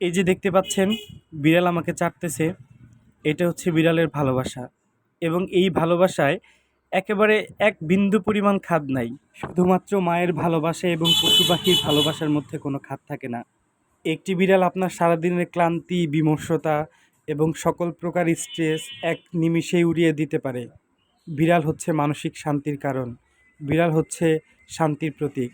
এই যে দেখতে পাচ্ছেন, বিড়াল আমাকে চাটতেছে। এটা হচ্ছে বিড়ালের ভালোবাসা। এবং এই ভালোবাসায় একেবারে এক বিন্দু পরিমাণ খাদ নাই। শুধুমাত্র মায়ের ভালোবাসা এবং পশু পাখির ভালোবাসার মধ্যে কোনো খাদ থাকে না। একটি বিড়াল আপনার সারাদিনের ক্লান্তি, বিমর্ষতা এবং সকল প্রকার স্ট্রেস এক নিমিষেই উড়িয়ে দিতে পারে। বিড়াল হচ্ছে মানসিক শান্তির কারণ। বিড়াল হচ্ছে শান্তির প্রতীক।